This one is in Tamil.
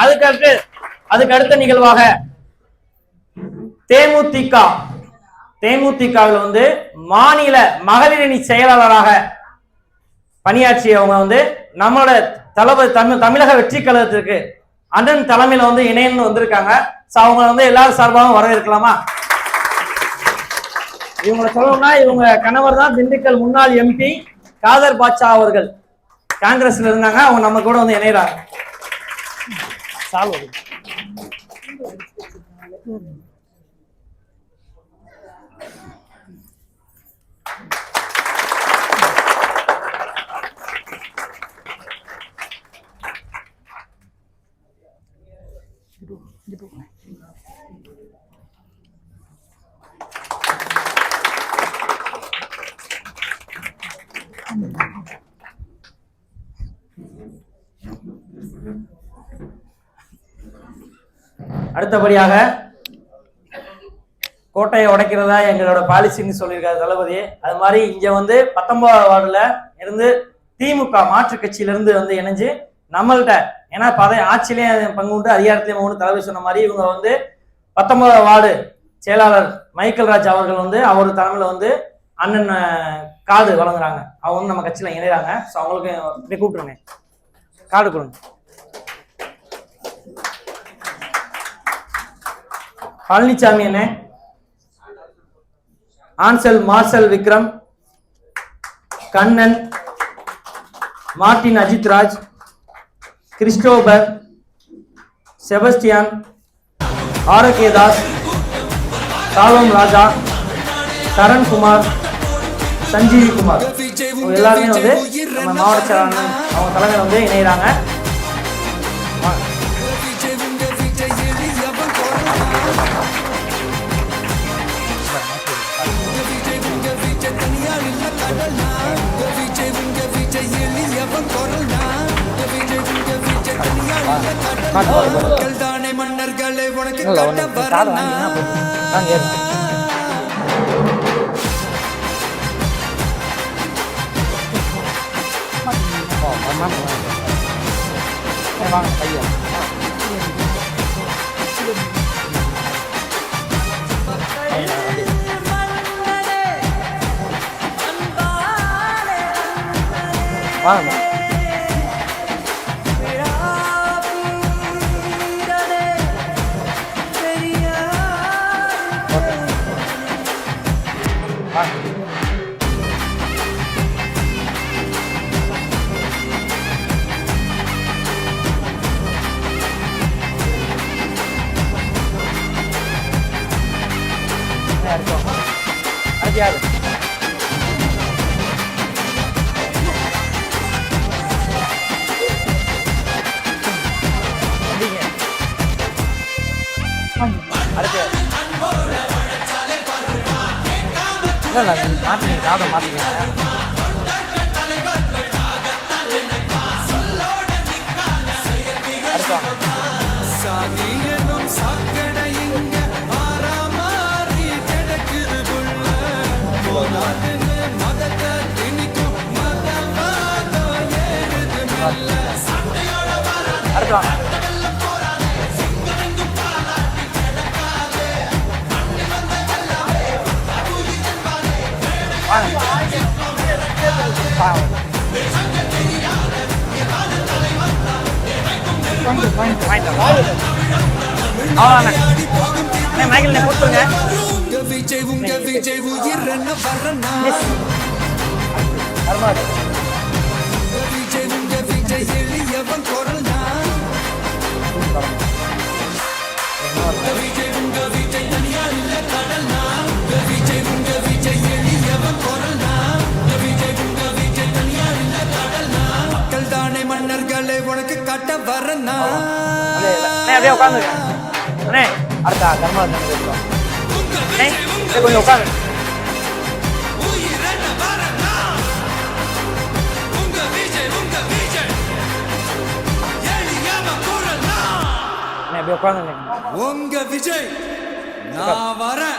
அதுக்கடுத்து அதுக்கு அடுத்த நிகழ்வாக தேமுதிக. தேமுதிகவில் வந்து மாநில மகளிரணி செயலாளராக பணியாற்றியவங்க வந்து நம்மளோட தளபதி தமிழ் தமிழக வெற்றி கழகத்திற்கு அண்ணன் தலைமையில வந்து இணையன்னு வந்திருக்காங்க. ஸோ அவங்க வந்து எல்லாரும் சார்பாகவும் வரவேற்கலாமா? இவங்களை சொல்லணும்னா இவங்க கணவர் தான் திண்டுக்கல் முன்னாள் எம்பி காதர் பாட்சா அவர்கள். காங்கிரஸ்ல இருந்தாங்க. அவங்க நம்ம கூட வந்து ચાલો di buku. அடுத்தபடியாக கோட்டையை உடைக்கிறதா எங்களோட பாலிசின்னு சொல்லியிருக்காரு தளபதி. அது மாதிரி இங்க வந்து பத்தொன்பதாவது வார்டுல இருந்து திமுக மாற்று கட்சியிலிருந்து வந்து இணைஞ்சு நம்மள்கிட்ட ஏன்னா பதவி ஆட்சியிலையும் பங்கு உண்டு அதிகாரத்திலையும் பங்கு உண்டு தலைவர் சொன்ன மாதிரி இவங்க வந்து பத்தொன்பதாவது வார்டு செயலாளர் மைக்கேல் ராஜ் அவர்கள் வந்து அவர் தலைமையில வந்து அண்ணன் காடு கார்டு வழங்குறாங்க. அவங்க வந்து நம்ம கட்சியில இணைறாங்க ஸோ அவங்களுக்கு கூப்பிட்டுருங்க. கார்டு கொடுங்க. பழனிசாமி அண்ணே Ansel Marshal Vikram Kannan Martin Ajithraj Christopher Sebastian Arokiyadas Salam Raja Sarankumar Sanjeevi Kumar எல்லாருமே வந்து நம்ம மாவட்ட செயலாளர் அவங்க தலைமையில் வந்து இணைகிறாங்க மக்கள் தானே மன்னர்களை உனக்கு காட்ட வரனா வாங்க அடுத்து யாரு அப்படிங்க. அடுத்து யாரு? இல்ல, இல்ல, நீங்க மாத்துங்க, அண்ணே, மைக்கேல். உங்க விஜய் உங்க விஜய் உயிரன வரனா வருமாறு. மன்னர்களை உனக்கு காட்ட வரனா அப்படியே இல்ல. அண்ணே, அடுத்தா கர்மாவதி அண்ணே கொஞ்சம் உங்க விஜய் நான் வரேன்.